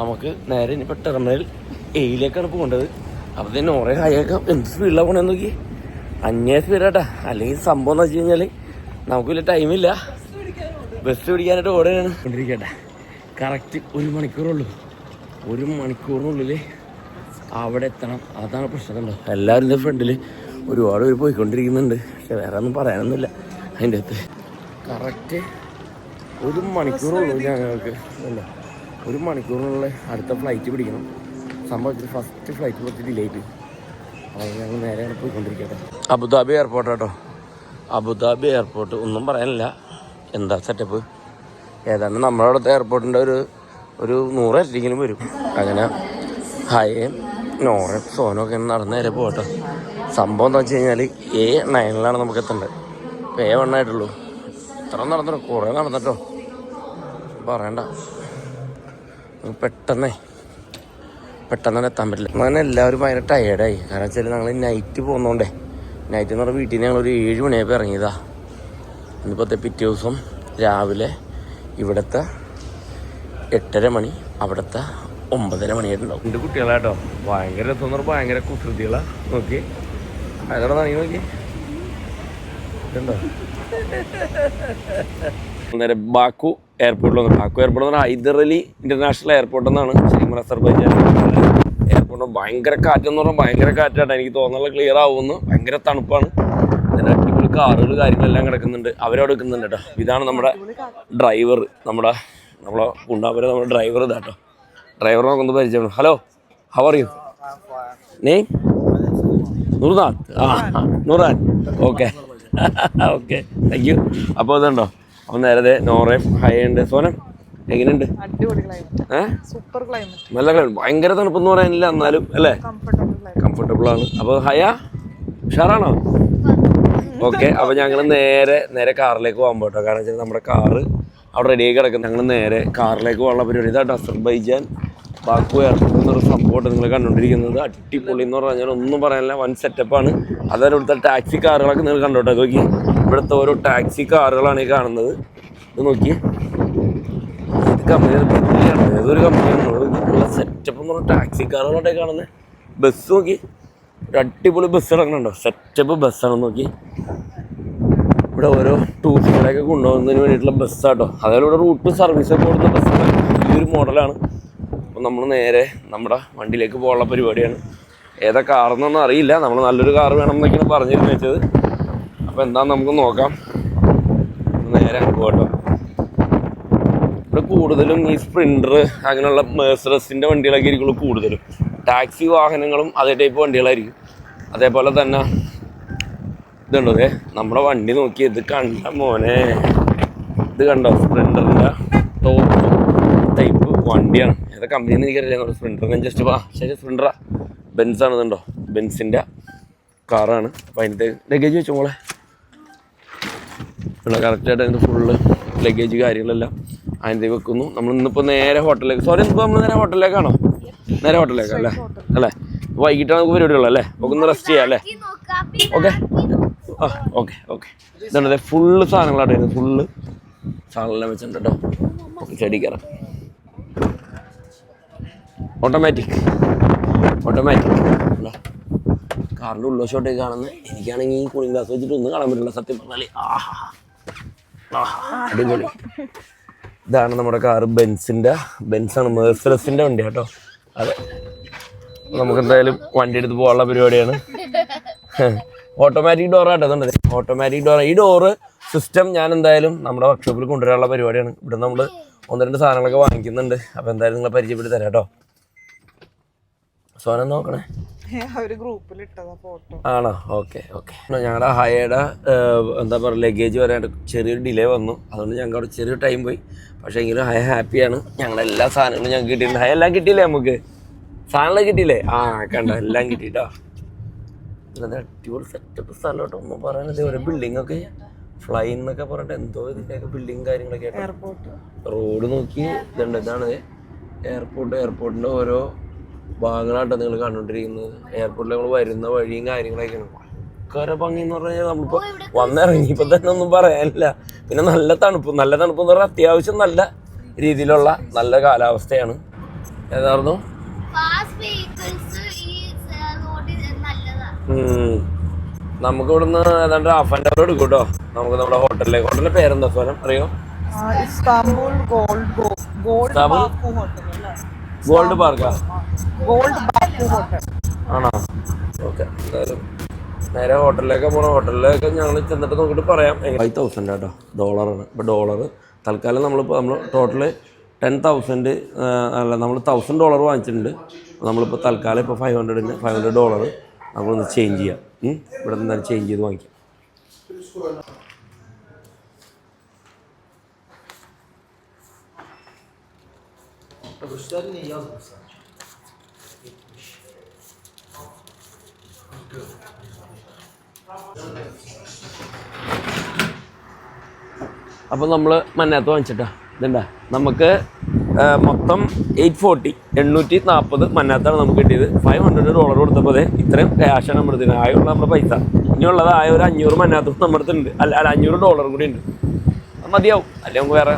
നമുക്ക് നേരെ ഇനിയിപ്പോൾ ടെർമിനൽ എയിലേക്കാണ് പോകേണ്ടത്. അപ്പോൾ തന്നെ ഓരോ ഹൈക്കാം എന്ത് സ്പീഡിലാണ് പോകണമെന്ന് നോക്കി അന്യ സ്പീഡാട്ടാ അല്ലെങ്കിൽ സംഭവം എന്ന് വെച്ച് കഴിഞ്ഞാൽ നമുക്ക് വലിയ ടൈമില്ല ബസ് പിടിക്കാനായിട്ട് ഓടുകയാണ് കൊണ്ടിരിക്കട്ടെ. കറക്റ്റ് ഒരു മണിക്കൂറുള്ളൂ. ഒരു മണിക്കൂറിനുള്ളിൽ അവിടെ എത്തണം. അതാണ് പ്രശ്നം എല്ലാവരും ഇതിന്റെ ഫ്രണ്ടിൽ ഒരുപാട് പേര് പോയിക്കൊണ്ടിരിക്കുന്നുണ്ട്. പക്ഷെ വേറെ ഒന്നും പറയാനൊന്നുമില്ല. അതിന്റെ അകത്ത്. കറക്റ്റ് ഒരു മണിക്കൂറുള്ളൂ ഞങ്ങൾക്ക്. അല്ല ഒരു മണിക്കൂറിനുള്ള അടുത്ത ഫ്ലൈറ്റ് പിടിക്കണം. സംഭവത്തിൽ ഫസ്റ്റ് ഫ്ലൈറ്റ് കുറച്ച് ഡിലേ ആയിട്ട് അപ്പോൾ ഞങ്ങൾ നേരെ പോയിക്കൊണ്ടിരിക്കട്ടെ. അബുദാബി എയർപോർട്ട് കേട്ടോ അബുദാബി എയർപോർട്ട് ഒന്നും പറയാനില്ല. എന്താ സെറ്റപ്പ് ഏതാണ്ട് നമ്മുടെ അവിടുത്തെ എയർപോർട്ടിന്റെ ഒരു ഒരു നൂറ് ഇരട്ടിക്കെങ്കിലും വരും. അങ്ങനെ ഹായയും നോറയും സോനൊക്കെ നടന്ന നേരെ പോകട്ടോ. സംഭവം എന്താ വെച്ച് കഴിഞ്ഞാൽ എ നയനിലാണ് നമുക്ക് എത്തേണ്ടത്. ഇപ്പോൾ എ വണ്ണായിട്ടുള്ളൂ ഇത്ര നടന്നിട്ടോ കുറേ നടന്നിട്ടോ. പറയണ്ട. പെട്ടെന്നേ പെട്ടെന്ന്. തന്നെ എത്താൻ പറ്റില്ല. അങ്ങനെ എല്ലാവരും ഭയങ്കര ടയേർഡായി കാരണം വെച്ചാൽ ഞങ്ങൾ നൈറ്റ് പോകുന്നോണ്ടേ നൈറ്റ് എന്ന് പറഞ്ഞാൽ വീട്ടിൽ നിന്ന് ഞങ്ങൾ ഒരു ഏഴ് മണിയായപ്പോൾ ഇറങ്ങിയതാ. ഇന്നിപ്പോഴത്തെ പിറ്റേ ദിവസം രാവിലെ ഇവിടുത്തെ എട്ടര മണി അവിടുത്തെ ഒമ്പതര മണിയായിട്ടുണ്ടാവും. എന്റെ കുട്ടികളാട്ടോ? ഭയങ്കര രസം എന്ന് പറഞ്ഞാൽ ഭയങ്കര കുസൃതികളാണ് നോക്കി. അതോടെ നോക്കി? ഇതുണ്ടോ? നേരെ ബാക്കു എയർപോർട്ടിൽ വന്നു. ബാക്കു എയർപോർട്ട് എന്ന് പറഞ്ഞാൽ ഹൈദരലി ഇന്റർനാഷണൽ എയർപോർട്ട് എന്നാണ് ശരിക്കും അസർബൈജാൻ എയർപോർട്ട് ഭയങ്കര കാറ്റെന്ന് പറഞ്ഞാൽ ഭയങ്കര കാറ്റാണ് എനിക്ക് തോന്നുന്നത് ക്ലിയർ ആവുമെന്ന്. ഭയങ്കര തണുപ്പാണ്. അടിപൊളി കാറുകൾ കാര്യങ്ങളെല്ലാം കിടക്കുന്നുണ്ട്. അവരവിടെ നിൽക്കുന്നുണ്ട് കേട്ടോ. ഇതാണ് നമ്മുടെ ഡ്രൈവർ നമ്മുടെ നമ്മളെ കുണ്ടാപുരം നമ്മുടെ ഡ്രൈവർ ഇതാ ഇതാട്ടോ ഡ്രൈവർ നമുക്കൊന്ന് പരിചയമാണ് ഹലോ ഹവർ യു നീ നൂർനാഥ്. ആ നൂറാൻ. ഓക്കെ ഓക്കെ താങ്ക് യു അപ്പോൾ ഇതുണ്ടോ? അപ്പം നേരത്തെ നോറയും ഹൈ ഉണ്ട് സോനം എങ്ങനെയുണ്ട്? സൂപ്പർ ക്ലൈമറ്റ് നല്ല ക്ലൈമറ്റ് ഭയങ്കര തണുപ്പെന്ന് പറയാനില്ല എന്നാലും അല്ലേ? കംഫർട്ടബിൾ ആണ്. അപ്പോൾ ഹയ ഉഷാറാണോ? ഓക്കെ അപ്പോൾ ഞങ്ങൾ നേരെ നേരെ കാറിലേക്ക് പോകാൻ പോട്ടോ. കാരണം വെച്ചാൽ നമ്മുടെ കാറ് അവിടെ റെഡിയായി കിടക്കും ഞങ്ങൾ നേരെ കാറിലേക്ക് പോകാനുള്ള പരിപാടി. ഇതാ അസർബൈജാൻ ബാക്കു ഇറക്കുന്നൊരു എന്നൊരു സംഭവമായിട്ട് നിങ്ങൾ കണ്ടുകൊണ്ടിരിക്കുന്നത്. അടിപൊളി എന്ന് പറഞ്ഞാൽ ഒന്നും പറയാനില്ല. വൺ സെറ്റപ്പാണ് അതായത് ഇവിടുത്തെ ടാക്സി കാറുകളൊക്കെ നിങ്ങൾ കണ്ടോട്ടെ? നോക്കി. ഇവിടുത്തെ ഓരോ ടാക്സി കാറുകളാണ് ഈ കാണുന്നത്. ഇത് നോക്കി. ഇത് കമ്പനിയാണ് ഏതൊരു കമ്പനിയാണ് സെറ്റപ്പ് എന്ന് പറഞ്ഞാൽ ടാക്സി കാറുകളൊക്കെ കാണുന്നത്. ബസ് നോക്കി. ഒരു അടിപൊളി ബസ് ഇറങ്ങുന്നുണ്ടോ സെറ്റപ്പ് ബസ്സാണ് നോക്കി. ഇവിടെ ഓരോ ടൂറിസ്റ്റുകളെയൊക്കെ കൊണ്ടുപോകുന്നതിന് വേണ്ടിയിട്ടുള്ള ബസ്സാട്ടോ അതായത് ഇവിടെ റൂട്ട് സർവീസ് ഒക്കെ കൊടുക്കുന്ന ബസ്സാണ് ഈ ഒരു മോഡലാണ് അപ്പോൾ നമ്മൾ നേരെ നമ്മുടെ വണ്ടിയിലേക്ക് പോകാനുള്ള പരിപാടിയാണ്. ഏതാ കാറെന്നൊന്നും അറിയില്ല. നമ്മൾ നല്ലൊരു കാർ വേണം എന്നൊക്കെയാണ് പറഞ്ഞിരുന്നു വെച്ചത്. അപ്പോൾ എന്താണെന്ന് നമുക്ക് നോക്കാം. നേരെ അങ്ങ് പോകട്ടോ. ഇവിടെ കൂടുതലും ഈ സ്പ്രിന്റർ അങ്ങനെയുള്ള മേഴ്സറസിന്റെ വണ്ടികളൊക്കെ ആയിരിക്കുള്ളൂ കൂടുതലും. ടാക്സി വാഹനങ്ങളും അതേ ടൈപ്പ് വണ്ടികളായിരിക്കും. അതേപോലെ തന്നെ ഇതുണ്ടോ? നമ്മുടെ വണ്ടി നോക്കി ഇത് കണ്ട മോനെ. ഇത് കണ്ടോ? സ്പ്ലെൻഡറിന്റെ വണ്ടിയാണ്. ഏതാ കമ്പനി എന്ന് എനിക്കറിയില്ല സ്പ്രിൻഡർ ഞാൻ ജസ്റ്റ് വാ. ശരി സ്പ്രിൻഡറാ ബെൻസാണ് ഇതുണ്ടോ ബെൻസിന്റെ കാറാണ് അപ്പോൾ അതിന്റെ ലഗേജ് വെച്ചോ മോളെ? ഇവിടെ കറക്റ്റായിട്ട് അതിന്റെ ഫുള്ള് ലഗേജ് കാര്യങ്ങളെല്ലാം അതിന്റെ വെക്കുന്നു. നമ്മൾ ഇന്നിപ്പോൾ നേരെ ഹോട്ടലിലേക്ക് സോറി ഇന്നിപ്പോൾ നമ്മൾ നേരെ ഹോട്ടലിലേക്കാണോ നേരെ ഹോട്ടലിലേക്ക് അല്ലേ? അല്ലേ? വൈകിട്ട് നമുക്ക് പരിപാടിയുള്ളൂ അല്ലേ? നമുക്ക് ഒന്ന് റെസ്റ്റ് ചെയ്യാം അല്ലേ? ഓക്കെ ആ ഓക്കെ ഓക്കെ ഇതാണ് ഫുള്ള് സാധനങ്ങളാണ് ഫുള്ള് സാധനങ്ങളെല്ലാം വെച്ചിട്ടുണ്ട് കേട്ടോ ഓക്കെ കയറാം ഓട്ടോമാറ്റിക് അല്ലേ കാറിന്റെ ഉള്ളോശോട്ടേക്ക് കാണുന്നത് എനിക്കാണെങ്കിൽ ഈ കൂളിംഗ് ഗ്ലാസ് വെച്ചിട്ട് ഒന്നും കാണാൻ പറ്റില്ല സത്യം പറഞ്ഞാൽ ആഹാ. അടിപൊളി. ഇതാണ് നമ്മുടെ കാറ് ബെൻസിന്റെ ബെൻസാണ് മേഴ്സലസിന്റെ വണ്ടി കേട്ടോ. അതെ നമുക്ക് എന്തായാലും വണ്ടി എടുത്ത് പോകാനുള്ള പരിപാടിയാണ്. ഓട്ടോമാറ്റിക് ഡോർ ആട്ടോ അതുണ്ട് ഓട്ടോമാറ്റിക് ഡോർ ഈ ഡോറ് സിസ്റ്റം ഞാൻ എന്തായാലും നമ്മുടെ വർക്ക്ഷോപ്പിൽ കൊണ്ടുവരാനുള്ള പരിപാടിയാണ്. ഇവിടെ നമ്മൾ ഒന്ന് രണ്ട് സാധനങ്ങളൊക്കെ വാങ്ങിക്കുന്നുണ്ട്. അപ്പോൾ എന്തായാലും നിങ്ങളെ പരിചയപ്പെടുത്തി തരാം കേട്ടോ. സോനം നോക്കണേ. അവർ ഗ്രൂപ്പിൽ ഇട്ടതാ ഫോട്ടോ. ആണോ? Okay okay. ഞങ്ങളുടെ ഹയയുടെ എന്താ പറയുക ലഗേജ് വരാനായിട്ട് ചെറിയൊരു ഡിലേ വന്നു. അതുകൊണ്ട് ഞങ്ങൾക്ക് അവിടെ ചെറിയൊരു ടൈം പോയി. പക്ഷേ എങ്കിലും ഹയ ഹാപ്പിയാണ്. ഞങ്ങളുടെ എല്ലാ സാധനങ്ങളും ഞങ്ങൾക്ക് കിട്ടിയിട്ടുണ്ട്. ഹയ എല്ലാം കിട്ടിയില്ലേ നമുക്ക് സാധനങ്ങൾ കിട്ടിയില്ലേ? ആ കണ്ട എല്ലാം കിട്ടിട്ടോ? അല്ലാതെ അടിപൊളി സെറ്റപ്പ് സ്ഥലമായിട്ട് ഒന്നും പറയാനില്ല. ഒരു ബിൽഡിംഗ് ഒക്കെ ഫ്ലൈ എന്നൊക്കെ പറഞ്ഞിട്ട് എന്തോ ഇതിന്റെയൊക്കെ ബിൽഡിങ് കാര്യങ്ങളൊക്കെ എയർപോർട്ട് റോഡ് നോക്കി ഇതുണ്ട്. ഇതാണ് എയർപോർട്ട് എയർപോർട്ടിന്റെ ഓരോ ഭാഗങ്ങളാട്ടോ നിങ്ങൾ കണ്ടുകൊണ്ടിരിക്കുന്നത് എയർപോർട്ടിൽ നമ്മൾ വരുന്ന വഴിയും കാര്യങ്ങളൊക്കെയാണ്. ഭയങ്കര ഭംഗി എന്ന് പറഞ്ഞു കഴിഞ്ഞാൽ നമ്മളിപ്പോൾ വന്നിറങ്ങിയപ്പോൾ തന്നെ ഒന്നും പറയാനില്ല. പിന്നെ നല്ല തണുപ്പ്. നല്ല തണുപ്പ് എന്ന് പറഞ്ഞാൽ അത്യാവശ്യം നല്ല രീതിയിലുള്ള നല്ല കാലാവസ്ഥയാണ്. ഏതായിരുന്നു. നമുക്ക് ഇവിടുന്ന് ഏതാണ്ട് ഹാഫ് ആൻഡ് അവർ എടുക്കും കേട്ടോ നമുക്ക് നമ്മുടെ ഹോട്ടലിലേക്ക്. ഹോട്ടലിന്റെ പേരെന്താ സ്വലം അറിയോ? Istanbul gold gold hotel. Gold പാർക്കാ? Gold hotel ആണോ? ഓക്കെ എന്തായാലും നേരെ ഹോട്ടലിലേക്ക് പോകണം ഹോട്ടലിലേക്ക് ഞങ്ങൾ ചെന്നിട്ട് നോക്കിയിട്ട് പറയാം. ഫൈവ് തൗസൻഡ് കേട്ടോ. ഡോളറാണ് ഇപ്പോൾ ഡോളർ തൽക്കാലം നമ്മളിപ്പോൾ നമ്മൾ ടോട്ടൽ ടെൻ തൗസൻഡ് അല്ല നമ്മൾ തൗസൻഡ് ഡോളർ വാങ്ങിച്ചിട്ടുണ്ട്. നമ്മളിപ്പോൾ തൽക്കാലം ഇപ്പോൾ ഫൈവ് ഹൺഡ്രഡിന് ഫൈവ് ഹൺഡ്രഡ് ഡോളർ നമ്മളൊന്ന് ചേഞ്ച് ചെയ്യാം? ഇവിടെ നിന്ന് ചേഞ്ച് ചെയ്ത് വാങ്ങിക്കാം. അപ്പോൾ നമ്മൾ മന്നത്ത് വാങ്ങിച്ചിട്ടാ. ഇതുണ്ടാ? നമുക്ക് മൊത്തം എയ്റ്റ് ഫോർട്ടി എണ്ണൂറ്റി നാൽപ്പത് മന്നാത്താണ് നമുക്ക് കിട്ടിയത്. ഫൈവ് ഹൺഡ്രഡ് ഡോളർ കൊടുത്തപ്പോൾ ഇത്രയും ക്യാഷാണ് നമ്മുടെ അടുത്ത്. ആയുള്ള നമ്മുടെ പൈസ. ഇനിയുള്ളത് ആയ ഒരു അഞ്ഞൂറ് മന്നത്തും നമ്മുടെ അടുത്തുണ്ട്. അല്ല അല്ല അഞ്ഞൂറ് ഡോളർ കൂടി ഉണ്ട്. മതിയാവും. അല്ലെങ്കിൽ നമുക്ക് വേറെ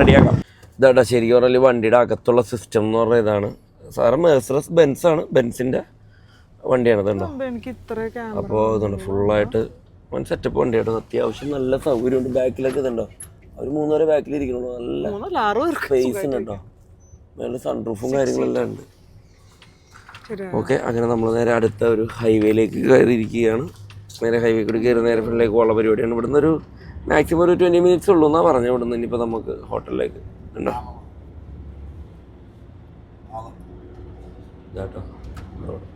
റെഡിയാക്കാം ഇതാട്ടാ ശരിക്കും പറഞ്ഞാൽ വണ്ടിയുടെ അകത്തുള്ള സിസ്റ്റം എന്ന് പറഞ്ഞ ഇതാണ്. സാറ് മേഴ്സറസ് ബെൻസ് ആണ് ബെൻസിന്റെ വണ്ടിയാണ് ഇതുണ്ടോ? അപ്പോൾ ഇതുണ്ട് ഫുള്ളായിട്ട് വൺ സെറ്റപ്പ് വണ്ടിയായിട്ട് അത്യാവശ്യം നല്ല സൗകര്യമുണ്ട് ബാക്കിലൊക്കെ ഇതുണ്ടോ? ഒരു മൂന്നുവരെ ബാക്കിൽ ഇരിക്കണുള്ളൂ നല്ല സ്പേസ് ഉണ്ട് കേട്ടോ. നല്ല സൺറൂഫും കാര്യങ്ങളെല്ലാം ഉണ്ട്. ഓക്കെ അങ്ങനെ നമ്മൾ നേരെ അടുത്ത ഒരു ഹൈവേയിലേക്ക് കയറിയിരിക്കുകയാണ്. നേരെ ഹൈവേ കൂടി കയറി നേരെ ഫ്രണ്ടിലേക്ക് പോകാനുള്ള പരിപാടിയാണ്. ഇവിടുന്ന് ഒരു മാക്സിമം ഒരു ട്വന്റി മിനിറ്റ്സ് ഉള്ളൂ എന്നാണ് പറഞ്ഞത്. ഇവിടുന്ന് ഇനിയിപ്പോൾ നമുക്ക് ഹോട്ടലിലേക്ക് ഉണ്ടോ ഇതാട്ടോ റോഡ്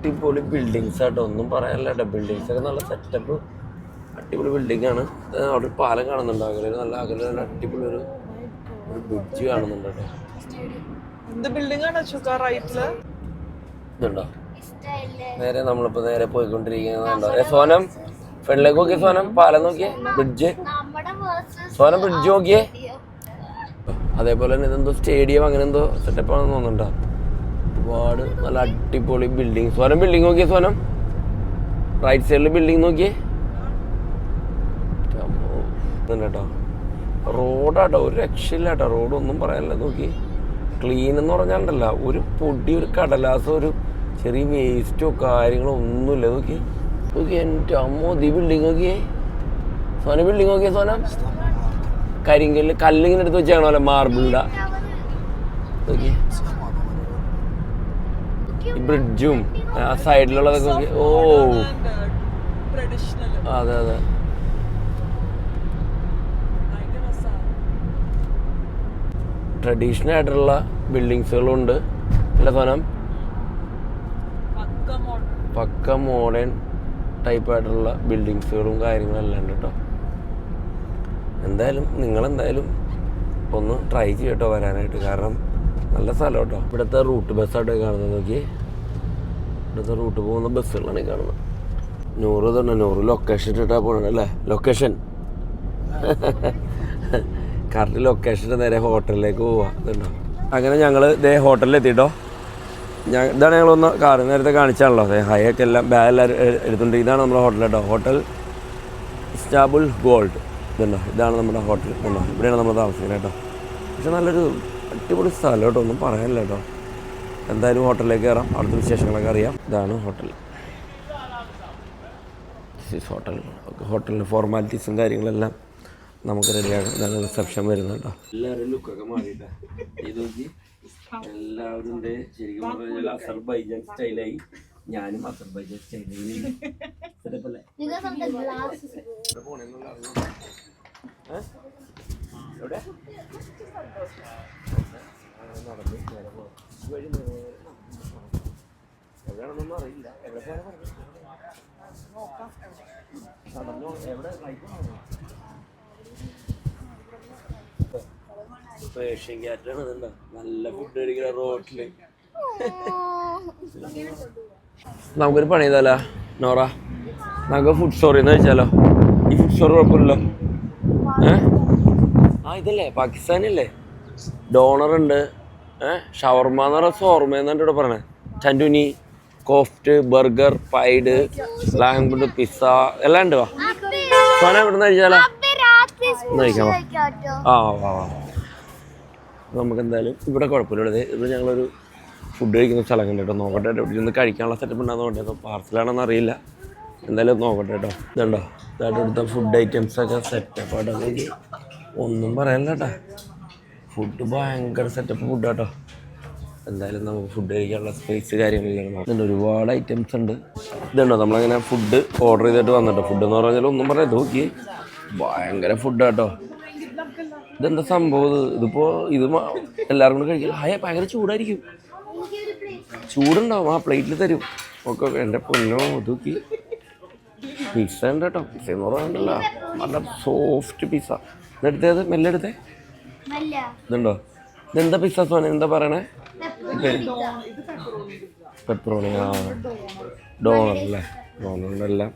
അടിപൊളി ബിൽഡിങ്സ് ആട്ടോ. ഒന്നും പറയാനില്ല കേട്ടോ ബിൽഡിങ്സ് ഒക്കെ നല്ല സെറ്റപ്പ് അടിപൊളി ബിൽഡിംഗ് ആണ്. അവിടെ ഒരു പാലം കാണുന്നുണ്ട്. അകലെ നല്ല അകലെ നല്ല അടിപൊളി ഒരു ഒരു ബ്രിഡ്ജ് കാണുന്നുണ്ട് കേട്ടോ എന്ത് ബിൽഡിംഗ് ആണ് അശോക? റൈറ്റിൽ ഇതുണ്ടോ? നേരെ നമ്മളിപ്പോ നേരെ പോയിക്കൊണ്ടിരിക്കുന്നുണ്ടോ ഏ സോനം? ഫ്രണ്ടിലേക്ക് നോക്കിയേ സോനം. പാലം നോക്കിയേ. ബ്രിഡ്ജ് സോനം ബ്രിഡ്ജ് നോക്കിയേ. അതേപോലെ തന്നെ ഇതെന്തോ സ്റ്റേഡിയം അങ്ങനെന്തോ സെറ്റപ്പ് ആണെന്ന് തോന്നുന്നുണ്ടോ? ഒരുപാട് നല്ല അടിപൊളി ബിൽഡിങ് സ്വനം ബിൽഡിംഗ് നോക്കിയേ സ്വനം? റൈറ്റ് സൈഡിൽ ബിൽഡിംഗ് നോക്കിയേ? കേട്ടോ റോഡാട്ടോ ഒരു രക്ഷയില്ല കേട്ടോ റോഡൊന്നും പറയാനില്ല നോക്കി ക്ലീൻ എന്ന് പറഞ്ഞാണ്ടല്ല ഒരു പൊടി ഒരു കടലാസോ ഒരു ചെറിയ വേസ്റ്റോ കാര്യങ്ങളോ ഒന്നുമില്ല നോക്കി നോക്കി എന്റെ അമ്മോ ദി ബിൽഡിംഗ് നോക്കിയേ. സോന ബിൽഡിംഗ് നോക്കിയേ സോന കരിങ്കല്ല് കല്ലിങ്ങനെ എടുത്ത് വെച്ചാണോ മാർബിളിന്റെ നോക്കിയേ. ബ്രിഡ്ജും ആ സൈഡിലുള്ളതൊക്കെ ഓ. അതെ അതെ. ട്രഡീഷണൽ ആയിട്ടുള്ള ബിൽഡിങ്സുകളും ഉണ്ട് അല്ല സോനം? പക്ക മോഡേൺ ടൈപ്പ് ആയിട്ടുള്ള ബിൽഡിങ്സുകളും കാര്യങ്ങളെല്ലാം ഉണ്ട് കേട്ടോ എന്തായാലും നിങ്ങളെന്തായാലും ഒന്ന് ട്രൈ ചെയ്യട്ടോ വരാനായിട്ട്. കാരണം നല്ല സ്ഥലം കേട്ടോ ഇവിടുത്തെ റൂട്ട് ബസ്സായിട്ട് കാണുന്നത് നോക്കി ഇവിടുത്തെ റൂട്ട് പോകുന്ന ബസ്സുകളാണ് ഈ കാണുന്നത്. നൂറ് തന്നെ നൂറ് ലൊക്കേഷൻ ഇട്ടിട്ടാണ് പോകണം അല്ലേ? ലൊക്കേഷൻ കറക്റ്റ് ലൊക്കേഷന്റെ നേരെ ഹോട്ടലിലേക്ക് പോവാ. ഇതുണ്ടോ? അങ്ങനെ ഞങ്ങൾ ഇതേ ഹോട്ടലിൽ എത്തിയിട്ടോ ഞാൻ ഇതാണ് ഞങ്ങളൊന്ന് കാർ നേരത്തെ കാണിച്ചാണല്ലോ. അതെ ഹൈയൊക്കെ എല്ലാം ബാഗ് എല്ലാവരും എടുത്തുകൊണ്ട് ഇതാണ് നമ്മുടെ ഹോട്ടൽ കേട്ടോ ഹോട്ടൽ ഇസ്റ്റാബുൾ ഗോൾഡ് ഇതുണ്ടോ? ഇതാണ് നമ്മുടെ ഹോട്ടൽ ഇതുണ്ടോ? ഇവിടെയാണ് നമ്മൾ താമസിക്കുന്നത് കേട്ടോ. പക്ഷെ നല്ലൊരു അടിപൊളി സ്ഥലം കേട്ടോ. ഒന്നും പറയാനില്ല കേട്ടോ. എന്തായാലും ഹോട്ടലിലേക്ക് കയറാം. അവിടുത്തെ വിശേഷങ്ങളൊക്കെ അറിയാം. ഇതാണ് ഹോട്ടൽ. ഹോട്ടൽ ഹോട്ടലിന്റെ ഫോർമാലിറ്റീസും കാര്യങ്ങളെല്ലാം നമുക്ക് റെഡിയാണ് ഇതാണ് റിസപ്ഷൻ വരുന്നത് കേട്ടോ. എല്ലാവരും ലുക്കൊക്കെ മാറിയിട്ടാ. ഇത് നോക്കി. എല്ലാവരും ഉണ്ട് ശരിക്കും അസർബൈജാൻ സ്റ്റൈലായി. ഞാനും അസർബൈജാൻ സ്റ്റൈലായി. എവിടെ? നടന്ന് നേരെ പോവാം. ഈ വഴി നേരെ നടന്ന് പോണം. എവിടെയാണെന്നൊന്നും അറിയില്ല എവിടെ നടന്നോ ക്യാറ്റാണ് ഇതുണ്ടോ? നല്ല ഫുഡ് കഴിക്കുന്ന റോട്ടിൽ. നമുക്കൊരു പണി ചെയ്താലോ നോറ? നമുക്ക് ഫുഡ് സ്റ്റോറിൽ നിന്ന് വെച്ചാലോ ഈ ഫുഡ് സ്റ്റോർ കുഴപ്പമില്ലല്ലോ. ഏ? ആ ഇതല്ലേ പാകിസ്ഥാനല്ലേ? ഡോണർ ഉണ്ട് ഷവർമ എന്ന് പറഞ്ഞാൽ സോർമ എന്നാണ് ഇവിടെ പറയണേ. ചൻഡുനി കോഫ്റ്റ് ബർഗർ പൈഡ് ലാഹംബുഡ് പിസ്സ എല്ലാം ഉണ്ട് വാ. സോന ഇവിടെ നിന്ന് കഴിച്ചാലോ ആ വാ നമുക്ക് എന്തായാലും ഇവിടെ കുഴപ്പമില്ല ഇവിടെ. ഞങ്ങളൊരു ഫുഡ് കഴിക്കുന്ന സ്ഥലം കണ്ടിട്ടോ നോക്കട്ടെ കേട്ടോ. ഇവിടെ നിന്ന് കഴിക്കാനുള്ള സെറ്റപ്പ് ഉണ്ടാകുന്നത് കൊണ്ട് പാർസലാണെന്ന് അറിയില്ല. എന്തായാലും നോക്കട്ടെ കേട്ടോ. ഇതുണ്ടോ? ഇതായിട്ട് ഇവിടുത്തെ ഫുഡ് ഐറ്റംസ് ഒക്കെ സെറ്റപ്പ് ആട്ടോ ഒന്നും പറയാനില്ല കേട്ടോ. ഫുഡ് ഭയങ്കര സെറ്റപ്പ് ഫുഡ് കേട്ടോ എന്തായാലും നമുക്ക് ഫുഡ് കഴിക്കാനുള്ള സ്പേസ് കാര്യങ്ങളില്ല ഇതുണ്ട് ഒരുപാട് ഐറ്റംസ് ഉണ്ട്. ഇതുണ്ടോ? നമ്മളങ്ങനെ ഫുഡ് ഓർഡർ ചെയ്തിട്ട് വന്നിട്ടോ ഫുഡ് എന്ന് പറഞ്ഞാൽ ഒന്നും പറയാം നോക്കി ഭയങ്കര ഫുഡ് കേട്ടോ ഇതെന്താ സംഭവം ഇത്? ഇതിപ്പോ ഇത് എല്ലാവരും കൂടെ കഴിക്കും ഹായ ഭയങ്കര ചൂടായിരിക്കും. ചൂടുണ്ടാവും. ആ പ്ലേറ്റിൽ തരും. ഒക്കെ എന്റെ പൊന്നോ ഒതുക്കി പിസ്സ ഉണ്ട് കേട്ടോ പിസ്സ എന്ന് പറയാണ്ടല്ലോ നല്ല സോഫ്റ്റ് പിസ്സ എന്നെടുത്തേത് മെല്ലെ എടുത്തേ നല്ല ഇതുണ്ടോ? ഇതെന്താ പിസ്സ സോന എന്താ പറയണേ? പെപ്പറോണി ആ. ഡോണർ അല്ലേ? ഡോണറിന്റെ എല്ലാം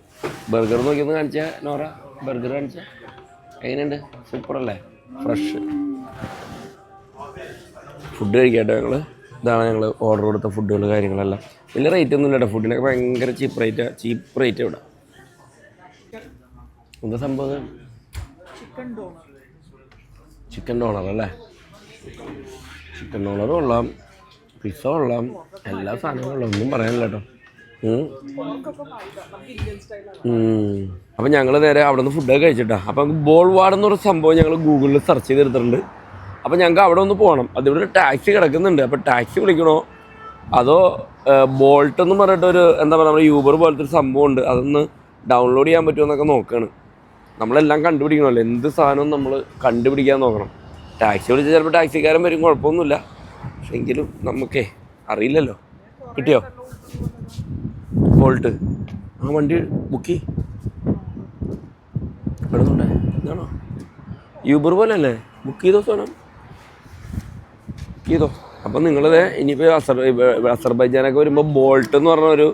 ബർഗർ നോക്കിയൊന്ന് കാണിച്ചാ നോറ. ബർഗർ കാണിച്ചാ. എങ്ങനെയുണ്ട്? സൂപ്പർ അല്ലേ? ഫ്രഷ് ഫുഡ് കഴിക്കട്ടോ ഞങ്ങൾ ഇതാണ് ഞങ്ങൾ ഓർഡർ കൊടുത്ത ഫുഡുകൾ കാര്യങ്ങളെല്ലാം. വലിയ റേറ്റ് ഒന്നും ഇല്ല കേട്ടോ ഫുഡിനൊക്കെ ഭയങ്കര ചീപ്പ് റേറ്റ് ചീപ്പ് റേറ്റ് ഇവിടെ. എന്താ സംഭവം? ചിക്കൻ ഡോണർ ചിക്കൻ ഡോണർ അല്ലേ? ചിക്കൻ ഡോണർ കൊള്ളാം. പിസ കൊള്ളാം. എല്ലാ സാധനങ്ങളും കൊള്ളാം ഒന്നും പറയാനില്ല കേട്ടോ. അപ്പം ഞങ്ങൾ നേരെ അവിടെ നിന്ന് ഫുഡൊക്കെ കഴിച്ചിട്ടാ. അപ്പം ബോൾ വാർഡ് എന്നൊരു സംഭവം ഞങ്ങൾ ഗൂഗിളിൽ സെർച്ച് ചെയ്തെടുത്തിട്ടുണ്ട്. അപ്പം ഞങ്ങൾക്ക് അവിടെ ഒന്ന് പോകണം അതിവിടെ ഒരു ടാക്സി കിടക്കുന്നുണ്ട്. അപ്പം ടാക്സി വിളിക്കണോ? അതോ ബോൾട്ട് എന്ന് പറഞ്ഞിട്ടൊരു എന്താ പറയുക നമ്മുടെ യൂബർ പോലത്തെ ഒരു സംഭവം ഉണ്ട്. അതൊന്ന് ഡൗൺലോഡ് ചെയ്യാൻ പറ്റുമോ എന്നൊക്കെ നോക്കുകയാണ് നമ്മളെല്ലാം കണ്ടുപിടിക്കണമല്ലോ. എന്ത് സാധനവും നമ്മൾ കണ്ടുപിടിക്കാൻ നോക്കണം. ടാക്സി വിളിച്ചാൽ ചിലപ്പോൾ ടാക്സിക്കാരൻ വരും കുഴപ്പമൊന്നുമില്ല. പക്ഷെ എങ്കിലും നമുക്കേ അറിയില്ലല്ലോ. കിട്ടിയോ? ബോൾട്ട് ആ വണ്ടി ബുക്ക് കിടന്നുണ്ടേ ഇതാണോ? യൂബർ പോലെ അല്ലേ ബുക്ക് ചെയ്തോ സാധനം? ചെയ്തോ. അപ്പം നിങ്ങളിത് ഇനിയിപ്പോൾ അസർ അസർബൈജാനൊക്കെ വരുമ്പോൾ ബോൾട്ട് എന്ന് പറഞ്ഞ ഒരു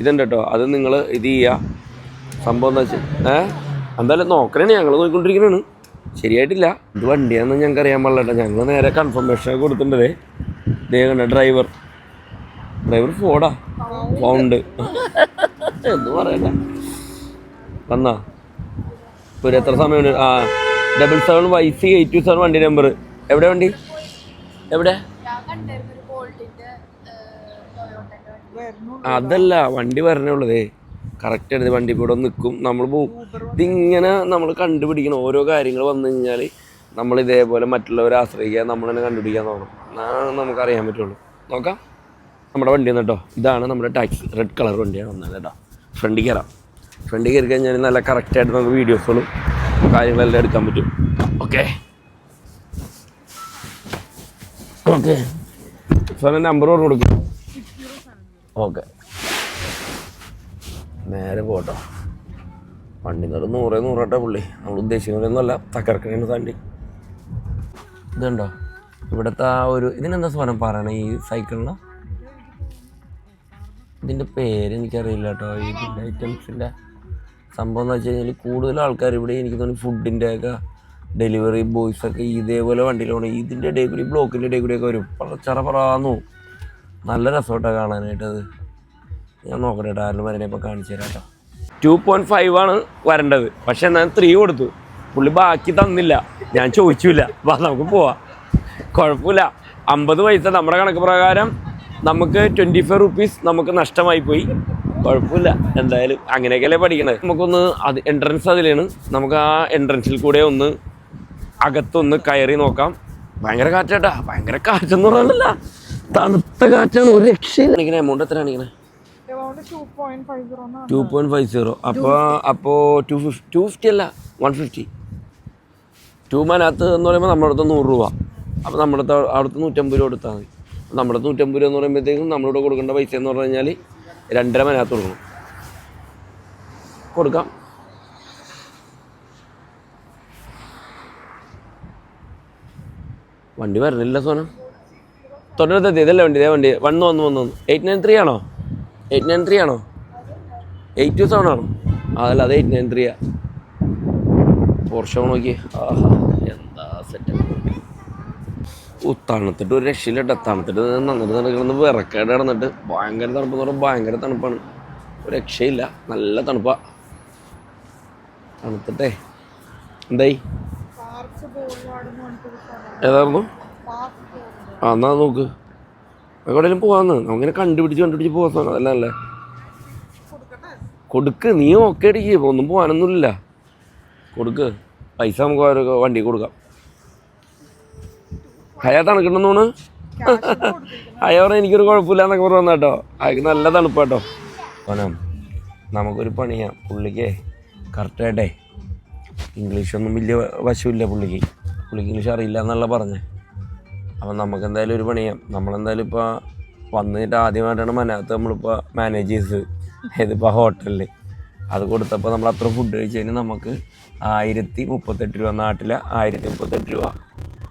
ഇതുണ്ട് കേട്ടോ. അത് നിങ്ങൾ ഇത് ചെയ്യുക സംഭവം എന്താ വെച്ചാൽ ഏ? എന്തായാലും നോക്കണേ ഞങ്ങൾ നോക്കിക്കൊണ്ടിരിക്കണാണ്. ശരിയായിട്ടില്ല. ഇത് വണ്ടിയാണെന്ന് ഞങ്ങൾക്ക് അറിയാൻ പാടില്ല ഞങ്ങൾ നേരെ കൺഫർമേഷൻ ഒക്കെ കൊടുത്തിട്ടുണ്ടേ കണ്ട ഡ്രൈവർ ഡ്രൈവർ ഫോടാ ഫൗണ്ട് എന്ന് പറയണ്ട. വന്നാ? ഒരു എത്ര സമയമുണ്ട്? ആ double seven Y C eight two seven വണ്ടി നമ്പർ എവിടെ വണ്ടി? എവിടെ? അതല്ല വണ്ടി വരണേ ഉള്ളതേ കറക്റ്റ് ഇത് വണ്ടി ഇവിടെ നിൽക്കും നമ്മൾ പോവും. ഇതിങ്ങനെ നമ്മൾ കണ്ടുപിടിക്കണം. ഓരോ കാര്യങ്ങൾ വന്നു കഴിഞ്ഞാൽ നമ്മൾ ഇതേപോലെ മറ്റുള്ളവരെ ആശ്രയിക്കുക നമ്മൾ തന്നെ കണ്ടുപിടിക്കാൻ തോന്നണം എന്നാണ് നമുക്ക് അറിയാൻ പറ്റുള്ളൂ. നോക്കാം. നമ്മുടെ വണ്ടി കേട്ടോ. ഇതാണ് നമ്മുടെ ടാക്സി റെഡ് കളർ വണ്ടിയാണ് വന്നത് കേട്ടോ. ഫ്രണ്ടിൽ കയറാം ഫ്രണ്ടിൽ കയറി കഴിഞ്ഞാൽ നല്ല കറക്റ്റായിട്ട് നമുക്ക് വീഡിയോസുകളും കാര്യങ്ങളെല്ലാം എടുക്കാൻ പറ്റും. ഓക്കെ ഓക്കെ സാറിന് നമ്പർ പറഞ്ഞു കൊടുക്കും. ഓക്കെ നേരെ പോട്ടോ വണ്ടി നിറ നൂറേ നൂറട്ടെ പുള്ളി. നമ്മൾ ഉദ്ദേശിക്കുന്നില്ല തകർക്കണ തണ്ടി. ഇതുണ്ടോ? ഇവിടുത്തെ ആ ഒരു ഇതിനെന്താ സ്വരം പറയണേ ഈ സൈക്കിളിന്? ഇതിന്റെ പേര് എനിക്കറിയില്ല കേട്ടോ ഇതിന്റെ ഐറ്റംസിന്റെ സംഭവം എന്ന് വെച്ച് കഴിഞ്ഞാൽ കൂടുതൽ ആൾക്കാർ ഇവിടെ എനിക്ക് തോന്നുന്നു ഫുഡിന്റെ ഒക്കെ ഡെലിവറി ബോയ്സ് ഒക്കെ ഇതേപോലെ വണ്ടിയിലാണ് ഇതിന്റെ ഇടയിൽ കൂടി ബ്ലോക്കിന്റെ ഇടയിൽ കൂടിയൊക്കെ വരും. പറയാന്നു നല്ല രസമായിട്ടാണ് കാണാനായിട്ട് അത് ഞാൻ നോക്കട്ടെ കേട്ടോ ആരും വരണേ ഇപ്പോൾ കാണിച്ചു തരാം കേട്ടോ. ടു പോയിന്റ് ഫൈവ് ആണ് വരേണ്ടത്. പക്ഷെ ഞാൻ ത്രീ കൊടുത്തു. പുള്ളി ബാക്കി തന്നില്ല. ഞാൻ ചോദിച്ചില്ല. വാ നമുക്ക് പോവാം. കുഴപ്പമില്ല. അമ്പത് പൈസ നമ്മുടെ കണക്ക് പ്രകാരം നമുക്ക് ട്വന്റി ഫൈവ് റുപ്പീസ് നമുക്ക് നഷ്ടമായി പോയി. കുഴപ്പമില്ല. എന്തായാലും അങ്ങനെയൊക്കെയല്ലേ പഠിക്കണത്. നമുക്കൊന്ന് അത് എൻട്രൻസ് അതിലാണ്. നമുക്ക് ആ എൻട്രൻസിൽ കൂടെ ഒന്ന് അകത്തൊന്ന് കയറി നോക്കാം. ഭയങ്കര കാറ്റാട്ടാ ഭയങ്കര കാറ്റെന്ന് പറയാനല്ല തണുത്ത കാറ്റാണ്. ഒരു രക്ഷയില്ല. എമൗണ്ട് എത്രയാണ് ഇങ്ങനെ? ടു പോയിന്റ് ഫൈവ് സീറോ അപ്പോൾ അപ്പോൾ ടു ഫിഫ്റ്റി ടു ഫിഫ്റ്റി അല്ല വൺ ഫിഫ്റ്റി ടു മാനകത്ത് എന്ന് പറയുമ്പോൾ നമ്മുടെ അടുത്ത് നൂറ് രൂപ. അപ്പോൾ നമ്മുടെ അടുത്ത് നൂറ്റമ്പത് രൂപ കൊടുത്താൽ മതി. നമ്മുടെ നൂറ്റമ്പത് രൂപ എന്ന് പറയുമ്പോഴത്തേക്കും നമ്മളിവിടെ കൊടുക്കേണ്ട പൈസ എന്ന് പറഞ്ഞു കഴിഞ്ഞാൽ രണ്ടര മനകത്ത് കൊടുക്കണം. കൊടുക്കാം. വണ്ടി വരണില്ല സോനം. തൊട്ടടുത്ത് ഇതല്ലേ വണ്ടി? ഇതേ വണ്ടി. വന്ന് വന്ന് വന്ന് വന്ന്. എയ്റ്റ് നയൻ ത്രീ ആണോ? എയ്റ്റ് നയൻ ത്രീ ആണോ എയ്റ്റ് ടു സെവൻ ആണോ അതല്ല അത് എയ്റ്റ് നയൻ ത്രീയാ. പോർഷോ നോക്കി ആഹാ എന്താ സെറ്റ് ഓ തണുത്തിട്ട് ഒരു രക്ഷയില്ല തണുത്തിട്ട് നന്നിട്ട് നടക്കുന്നത് വിറക്കേട് കിടന്നിട്ട് ഭയങ്കര തണുപ്പ് എന്ന് പറഞ്ഞാൽ ഭയങ്കര തണുപ്പാണ്. ഒരു രക്ഷയില്ല. നല്ല തണുപ്പാ. തണുത്തിട്ടേ. എന്തായി? ഏതായിരുന്നു? ആ എന്നാ നോക്ക്. എവിടെയെങ്കിലും പോവാന്ന്. നമുക്കിങ്ങനെ കണ്ടുപിടിച്ച് കണ്ടുപിടിച്ച് പോകാൻ അതല്ല അല്ലേ കൊടുക്ക് നീ ഓക്കെ അടിക്ക് ഒന്നും പോകാനൊന്നുമില്ല കൊടുക്ക്. പൈസ നമുക്ക് ഓരോ വണ്ടി കൊടുക്കാം. ഹയാ തണുക്കണ്ടെന്നോണ് ഹയ പറഞ്ഞാൽ എനിക്കൊരു കുഴപ്പമില്ല എന്നൊക്കെ പറഞ്ഞു കേട്ടോ. അയക്ക് നല്ല തണുപ്പാട്ടോ ഓനം നമുക്കൊരു പണിയാം. പുള്ളിക്ക് കറക്റ്റായിട്ടേ ഇംഗ്ലീഷൊന്നും വലിയ വശമില്ല പുള്ളിക്ക്. പുള്ളിക്ക് ഇംഗ്ലീഷ് അറിയില്ല എന്നുള്ള പറഞ്ഞേ. അപ്പം നമുക്ക് എന്തായാലും ഒരു പണിയാം. നമ്മളെന്തായാലും ഇപ്പോൾ വന്നിട്ട് ആദ്യമായിട്ടാണ് മനകത്ത് നമ്മളിപ്പോൾ മാനേജേഴ്സ് ഇതിപ്പോൾ ഹോട്ടലിൽ അത് കൊടുത്തപ്പോൾ നമ്മൾ അത്ര ഫുഡ് കഴിച്ചതിന് നമുക്ക് ആയിരത്തി മുപ്പത്തെട്ട് രൂപ നാട്ടിലെ ആയിരത്തി മുപ്പത്തെട്ട് രൂപ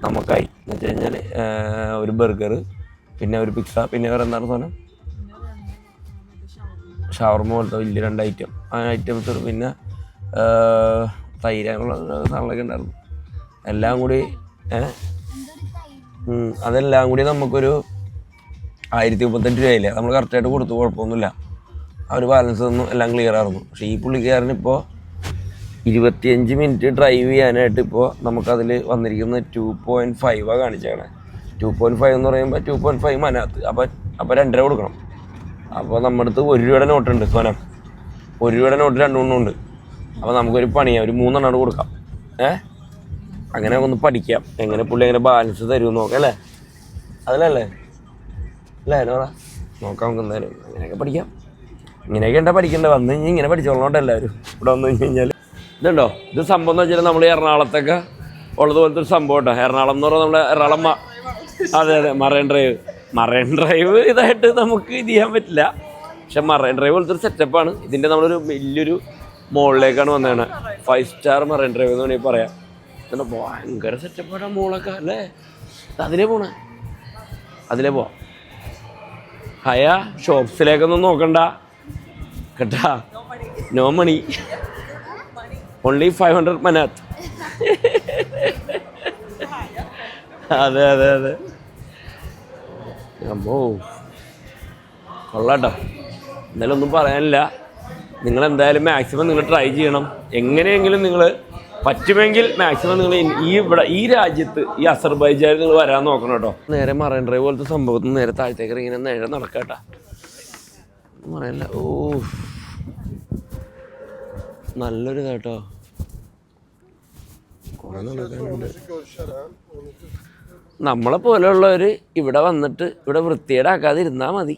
നമുക്കായി. എന്ന് വെച്ച് കഴിഞ്ഞാൽ ഒരു ബർഗർ പിന്നെ ഒരു പിക്സ പിന്നെ വേറെ എന്താണ് സാധനം? ഷവർമ പോലത്തെ വലിയ രണ്ട് ഐറ്റം ആ ഐറ്റംസ് പിന്നെ തൈര് സാധനങ്ങളൊക്കെ ഉണ്ടായിരുന്നു. എല്ലാം കൂടി അതെല്ലാം കൂടി നമുക്കൊരു ആയിരത്തി മുപ്പത്തെട്ട് രൂപയില്ലേ നമ്മൾ കറക്റ്റായിട്ട് കൊടുത്തു കുഴപ്പമൊന്നുമില്ല. ആ ഒരു ബാലൻസ് ഒന്നും എല്ലാം ക്ലിയർ ആയിരുന്നു. പക്ഷേ ഈ പുള്ളിക്കാരൻ ഇപ്പോൾ ഇരുപത്തിയഞ്ച് മിനിറ്റ് ഡ്രൈവ് ചെയ്യാനായിട്ട് ഇപ്പോൾ നമുക്കതിൽ വന്നിരിക്കുന്ന ടു പോയിന്റ് ഫൈവാണ് കാണിച്ചാണ് ടു പോയിന്റ് ഫൈവ് എന്ന് പറയുമ്പോൾ ടു പോയിന്റ് ഫൈവ് അതിനകത്ത് അപ്പോൾ അപ്പോൾ രണ്ടര കൊടുക്കണം. അപ്പോൾ നമ്മുടെ അടുത്ത് ഒരു രൂപയുടെ നോട്ടുണ്ട് സ്വനം ഒരു രൂപയുടെ നോട്ട് രണ്ടെണ്ണം ഉണ്ട്. അപ്പോൾ നമുക്കൊരു പണിയാണ് ഒരു മൂന്നെണ്ണം കൊടുക്കാം. ഏ? അങ്ങനെ ഒന്ന് പഠിക്കാം. എങ്ങനെ പുള്ളി എങ്ങനെ ബാലൻസ് തരുമെന്ന് നോക്കാം അല്ലേ? അതിലല്ലേ? അല്ലേ നോറ നോക്കാം നമുക്ക് എന്തായാലും. അങ്ങനെയൊക്കെ പഠിക്കാം. ഇങ്ങനെയൊക്കെ ഉണ്ടാ പഠിക്കണ്ടേ വന്നു കഴിഞ്ഞാൽ ഇങ്ങനെ പഠിച്ചോളോട്ടെ എല്ലാവരും. ഇവിടെ വന്നു കഴിഞ്ഞ് കഴിഞ്ഞാൽ ഇതുണ്ടോ? ഇത് സംഭവം എന്ന് വെച്ചാൽ നമ്മൾ എറണാകുളത്തൊക്കെ ഉള്ളതുപോലത്തെ ഒരു സംഭവം കേട്ടോ. എറണാകുളം എന്ന് പറഞ്ഞാൽ നമ്മുടെ എറണാകുളം അതെ അതെ. Marine drive. മറൈൻ ഡ്രൈവ് ഇതായിട്ട് നമുക്ക് ഇത് ചെയ്യാൻ പറ്റില്ല. പക്ഷെ മറൈൻ ഡ്രൈവ് പോലത്തെ ഒരു സെറ്റപ്പാണ് ഇതിന്റെ നമ്മളൊരു വലിയൊരു മുകളിലേക്കാണ് വന്നതാണ് ഫൈവ് സ്റ്റാർ മറൈൻ ഡ്രൈവ് എന്ന് വേണമെങ്കിൽ പറയാം. എന്നിട്ട് ഭയങ്കര സെറ്റപ്പാടാ മോളൊക്കെ അല്ലേ? അതിലേ പോണേ. അതിലേ പോവാം ഹയ ഷോപ്സിലേക്കൊന്നും നോക്കണ്ട. കേട്ടാ? No money only five hundred manat അതെ അതെ അതെ. അമ്മോ. കൊള്ളാട്ടോ. എന്നാലും ഒന്നും പറയാനില്ല. നിങ്ങൾ എന്തായാലും മാക്സിമം നിങ്ങൾ ട്രൈ ചെയ്യണം. എങ്ങനെയെങ്കിലും നിങ്ങൾ പറ്റുമെങ്കിൽ മാക്സിമം നിങ്ങൾ ഈ ഇവിടെ ഈ രാജ്യത്ത് ഈ അസർബൈജാനിൽ നിങ്ങൾ വരാൻ നോക്കണം കേട്ടോ. നേരെ മറൈൻ ഡ്രൈവ് പോലത്തെ സംഭവത്തിൽ നേരെ താഴത്തേക്ക് ഇങ്ങനെ നേരെ നടക്കാട്ടാ. മറയില്ല പറയല്ല ഓ നല്ലൊരു നടക്കാനുണ്ട് നമ്മളെ പോലെയുള്ളവർ ഇവിടെ വന്നിട്ട് ഇവിടെ വൃത്തികേടാക്കാതെ ഇരുന്നാൽ മതി.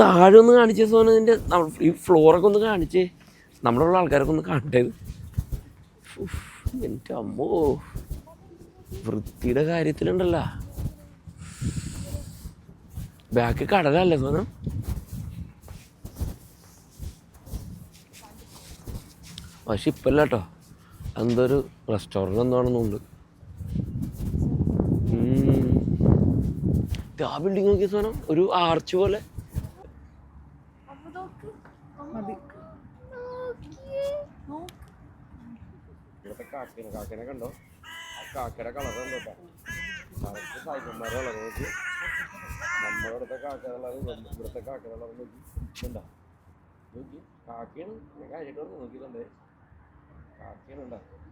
താഴെ ഒന്ന് കാണിച്ചേ സോനതിന്റെ ഈ ഫ്ലോറൊക്കെ ഒന്ന് കാണിച്ചേ. നമ്മളുള്ള ആൾക്കാരൊക്കെ ഒന്ന് കണ്ടത്. എന്റെ അമ്മോ. വൃത്തിയുടെ കാര്യത്തിലുണ്ടല്ലോ. ബാക്ക് കടലല്ലേ സ്വന്തം പക്ഷെ ഇപ്പല്ല കേട്ടോ എന്തൊരു റെസ്റ്റോറന്റ് എന്താണെന്നുണ്ട് ആ ബിൽഡിംഗ് നോക്കിയ സാധനം. ഒരു ആർച്ച് പോലെ. കാക്കേനെ കാക്കേനെ കണ്ടോ? ആ കാക്കയുടെ കളർ കണ്ടോ കറക്റ്റ് സായിപ്പന്മാരുള്ളത് നോക്കി. നമ്മുടെ ഇവിടുത്തെ കാക്കകളാണ് ഇവിടുത്തെ കാക്കകളാണ് നോക്കി. കണ്ടോ? നോക്കി. കാക്കയാണ് കാര്യമായിട്ട് നോക്കിയിട്ടുണ്ടേ. കാക്കയാണ് ഉണ്ടോ